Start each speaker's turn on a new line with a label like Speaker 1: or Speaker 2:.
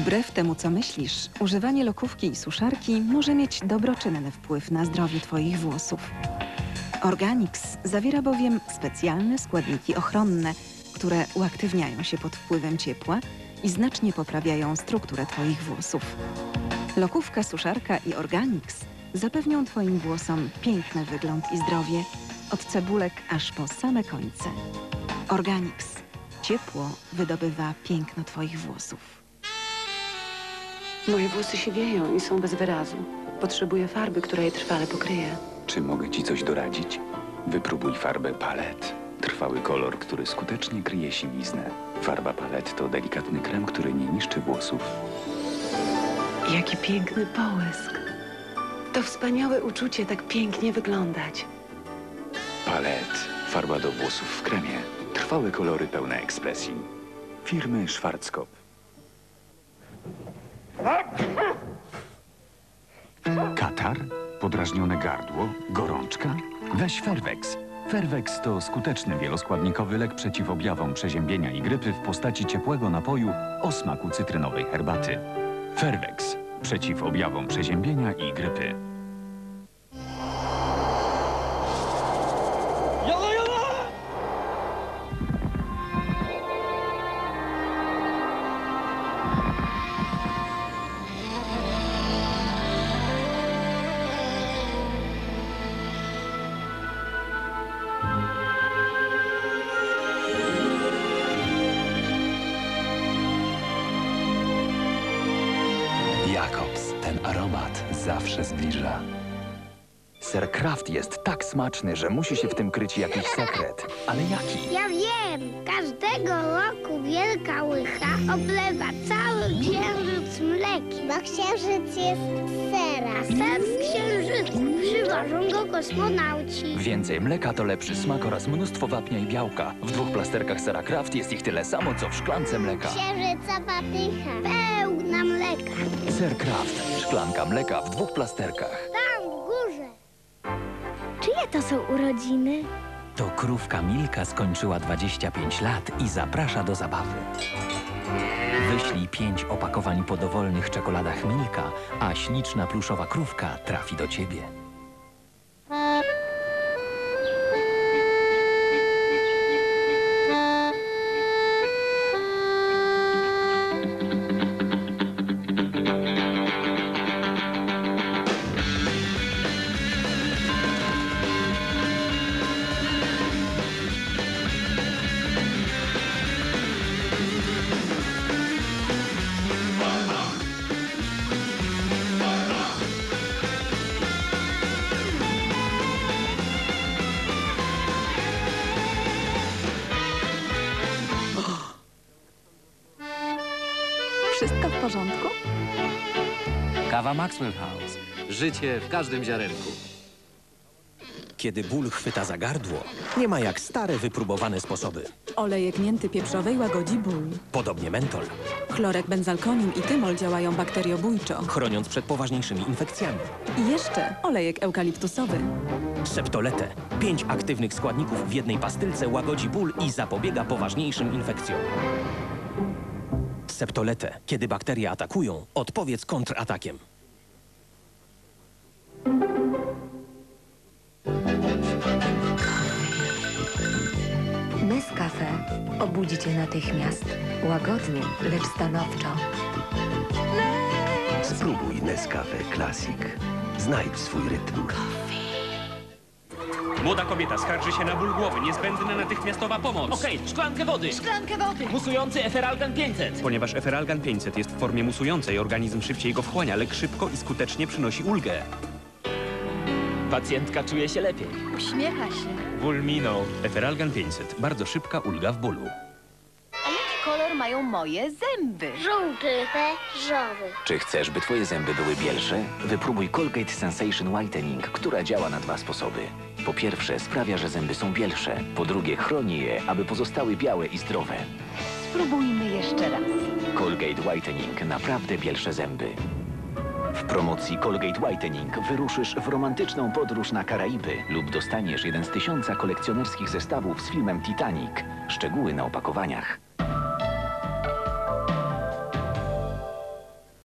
Speaker 1: Wbrew temu, co myślisz, używanie lokówki i suszarki może mieć dobroczynny wpływ na zdrowie Twoich włosów. Organix zawiera bowiem specjalne składniki ochronne, które uaktywniają się pod wpływem ciepła i znacznie poprawiają strukturę Twoich włosów. Lokówka, suszarka i Organix zapewnią Twoim włosom piękny wygląd i zdrowie, od cebulek aż po same końce. Organix. Ciepło wydobywa piękno Twoich włosów.
Speaker 2: Moje włosy siwieją i są bez wyrazu. Potrzebuję farby, która je trwale pokryje.
Speaker 3: Czy mogę ci coś doradzić? Wypróbuj farbę palet. Trwały kolor, który skutecznie kryje siwiznę. Farba palet to delikatny krem, który nie niszczy włosów.
Speaker 2: Jaki piękny połysk. To wspaniałe uczucie tak pięknie wyglądać.
Speaker 3: Palet. Farba do włosów w kremie. Trwałe kolory pełne ekspresji. Firmy Schwarzkopf. Katar? Podrażnione gardło? Gorączka? Weź Ferwex. Ferwex to skuteczny wieloskładnikowy lek przeciw objawom przeziębienia i grypy w postaci ciepłego napoju o smaku cytrynowej herbaty. Ferwex. Przeciw objawom przeziębienia i grypy.
Speaker 4: Aromat zawsze zbliża. Ser Kraft jest tak smaczny, że musi się w tym kryć jakiś sekret. Ale jaki?
Speaker 5: Ja wiem, każdego roku wielka łycha oblewa cały mlekiem. Bo księżyc jest z sera. Ser z księżyca. Przywożą go kosmonauci.
Speaker 4: Więcej mleka to lepszy smak oraz mnóstwo wapnia i białka. W dwóch plasterkach sera Kraft jest ich tyle samo, co w szklance mleka.
Speaker 5: Księżyca patycha. Pełna mleka.
Speaker 4: Ser Kraft. Szklanka mleka w dwóch plasterkach.
Speaker 5: Tam w górze. Czyje to są urodziny?
Speaker 6: To krówka Milka skończyła 25 lat i zaprasza do zabawy. Pięć opakowań po dowolnych czekoladach Milka, a śliczna pluszowa krówka trafi do ciebie.
Speaker 1: W porządku?
Speaker 7: Kawa Maxwell House. Życie w każdym ziarenku.
Speaker 8: Kiedy ból chwyta za gardło, nie ma jak stare, wypróbowane sposoby.
Speaker 9: Olejek mięty pieprzowej łagodzi ból.
Speaker 8: Podobnie mentol,
Speaker 9: Chlorek benzalkonium i tymol działają bakteriobójczo.
Speaker 8: chroniąc przed poważniejszymi infekcjami.
Speaker 9: I jeszcze olejek eukaliptusowy.
Speaker 8: Septolete. Pięć aktywnych składników w jednej pastylce łagodzi ból i zapobiega poważniejszym infekcjom. Septolete. Kiedy bakterie atakują, odpowiedz kontratakiem.
Speaker 10: Nescafe obudzi cię natychmiast. Łagodnie, lecz stanowczo.
Speaker 11: Spróbuj Nescafe Classic. Znajdź swój rytm.
Speaker 12: Młoda kobieta skarży się na ból głowy. Niezbędna natychmiastowa pomoc.
Speaker 7: Okej, szklankę wody. Szklankę wody. Musujący Eferalgan 500.
Speaker 12: Ponieważ Eferalgan 500 jest w formie musującej, organizm szybciej go wchłania. Lek szybko i skutecznie przynosi ulgę.
Speaker 7: Pacjentka czuje się lepiej.
Speaker 5: Uśmiecha się.
Speaker 12: Ból minął. Eferalgan 500. Bardzo szybka ulga w bólu.
Speaker 13: Kolor mają moje zęby?
Speaker 5: Żółty, beżowy.
Speaker 4: Czy chcesz, by twoje zęby były bielsze? Wypróbuj Colgate Sensation Whitening, która działa na dwa sposoby. Po pierwsze, sprawia, że zęby są bielsze. Po drugie, chroni je, aby pozostały białe i zdrowe.
Speaker 13: Spróbujmy jeszcze raz.
Speaker 4: Colgate Whitening. Naprawdę bielsze zęby. W promocji Colgate Whitening wyruszysz w romantyczną podróż na Karaiby lub dostaniesz jeden z tysiąca kolekcjonerskich zestawów z filmem Titanic. Szczegóły na opakowaniach.